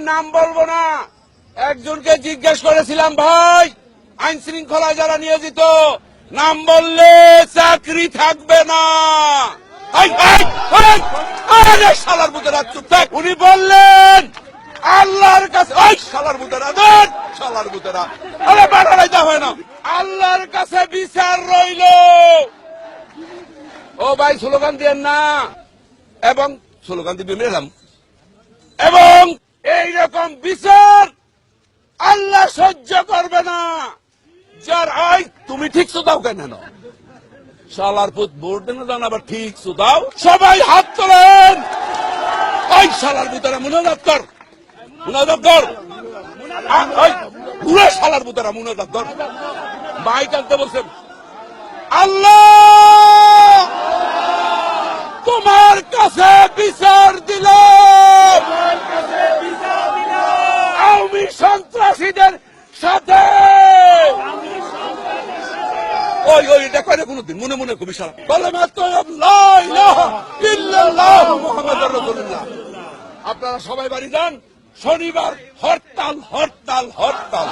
নাম বলব না। একজনকে জিজ্ঞেস করেছিলাম, ভাই, আইন শৃঙ্খলা যারা নিয়োজিত, নাম বললে চাকরি থাকবে না। থাক। উনি বললেন, আল্লাহর কাছে না। আল্লাহর কাছে বিচার রইল। ও ভাই, স্লোগান দিয়েন না। এবং, স্লোগান দিবি মেলাম এবং বিচার আল্লাহ সহ্য করবে না। যার আই তুমি ঠিক দাও কেন শালার পুত ভোট দেন আবার ঠিক দাও সবাই হাত তোলেন। ওই শালার পুতারা মুনাজাত কর। পুরো শালার কর। মাইক আনতে বলছেন, আল্লাহ, তোমার কাছে বিচার আওয়ামী সন্ত্রাসীদের সাথে! ওই ওই, এটা করে কোনদিন? মনে মনে কবি আপনারা সবাই বাড়ি যান। শনিবার হরতাল হরতাল হরতাল।